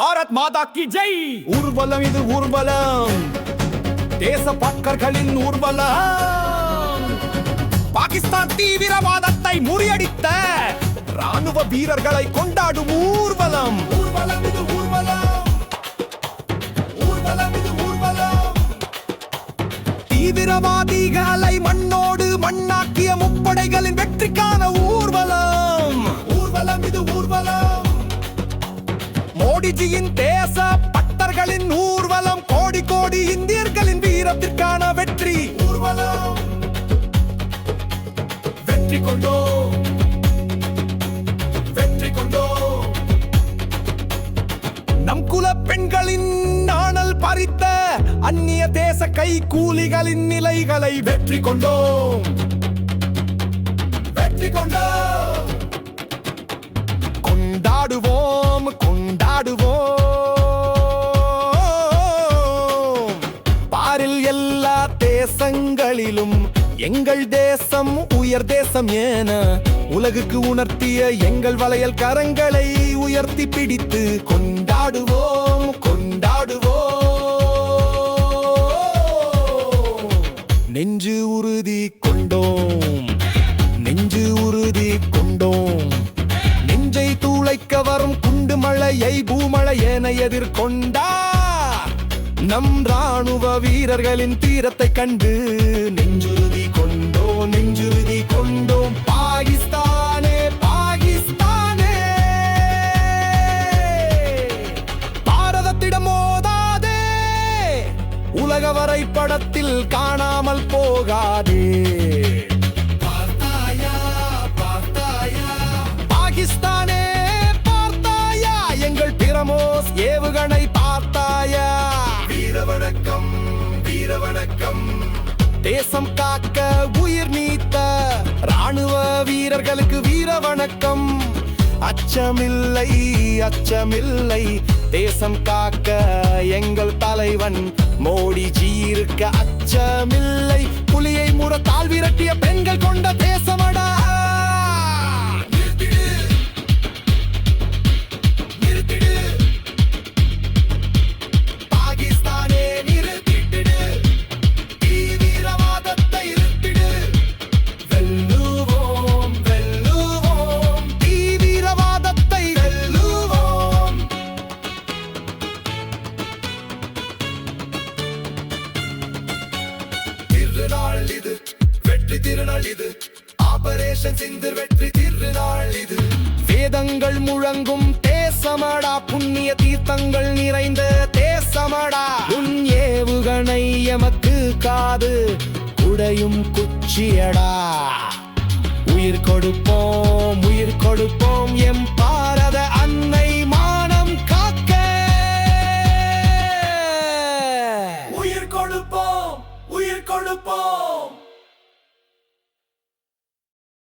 பாரத் மாதா கி ஜெய். ஊர்வலம் இது ஊர்வலம். தேச பக்கர்களின் ஊர்வலம். பாகிஸ்தான் தீவிரவாதத்தை முறியடித்த ராணுவ வீரர்களை கொண்டாடும் ஊர்வலம். ஊர்வலம் இது ஊர்வலம். ஊர்வலம் இது ஊர்வலம். தீவிரவாதிகளை மண்ணோடு மண்ணாக்கிய முப்படைகளின் வெற்றிக்கான மோடிஜியின் தேச பட்டர்களின் ஊர்வலம் கோடி கோடி இந்தியர்களின் வீரத்திற்கான வெற்றி. ஊர்வலம் வெற்றி கொண்டோ வெற்றி கொண்டோ நம் குல பெண்களின் நாணல் பறித்த அந்நிய தேச கை கூலிகளின் நிலைகளை வெற்றி கொண்டோம். வெற்றி கொண்டோம். கொண்டாடுவோம் கொண்டாடுவோம். எல்லா தேசங்களிலும் எங்கள் தேசம் உயர் தேசம் என உலகுக்கு உணர்த்திய எங்கள் வளையல் கரங்களை உயர்த்தி பிடித்து கொண்டாடுவோம் கொண்டாடுவோம். நெஞ்சு உறுதி கொண்டோம் நெஞ்சு உறுதி கொண்டோம். நெஞ்சை தூளைக்க வரும் குண்டு மழையை பூமழை என எதிர்கொண்டார் நம் ராணுவ வீரர்களின் தீரத்தை கண்டு நெஞ்சுறுதி கொண்டோம் நெஞ்சுறுதி கொண்டோம். பாகிஸ்தானே பாகிஸ்தானே. பாரதத்திடம் மோதாதே. உலக வரைபடத்தில் காணாமல் போகாதே. வணக்கம். தேசம் காக்க உயிர் நீத்த ராணுவ வீரர்களுக்கு வீர வணக்கம். அச்சமில்லை அச்சமில்லை. தேசம் காக்க எங்கள் தலைவன் மோடிஜி இருக்க அச்சமில்லை. புலியை முற தாழ்விரட்டிய பெண்கள் கொண்ட நாள் இது. ஆபரேஷன் சிந்தர் வெற்றி திருநாள் இது. வேதங்கள் முழங்கும் தேசமடா. புண்ணிய தீர்த்தங்கள் நிறைந்த தேசமடா. உன் ஏவுகணை எமக்கு காது. குடையும் குச்சியடா. உயிர் கொடுப்போம் உயிர் கொடுப்போம். எம் பாரத அன்னை மானம் காக்க. உயிர் கொடுப்போம் உயிர் கொடுப்போம்.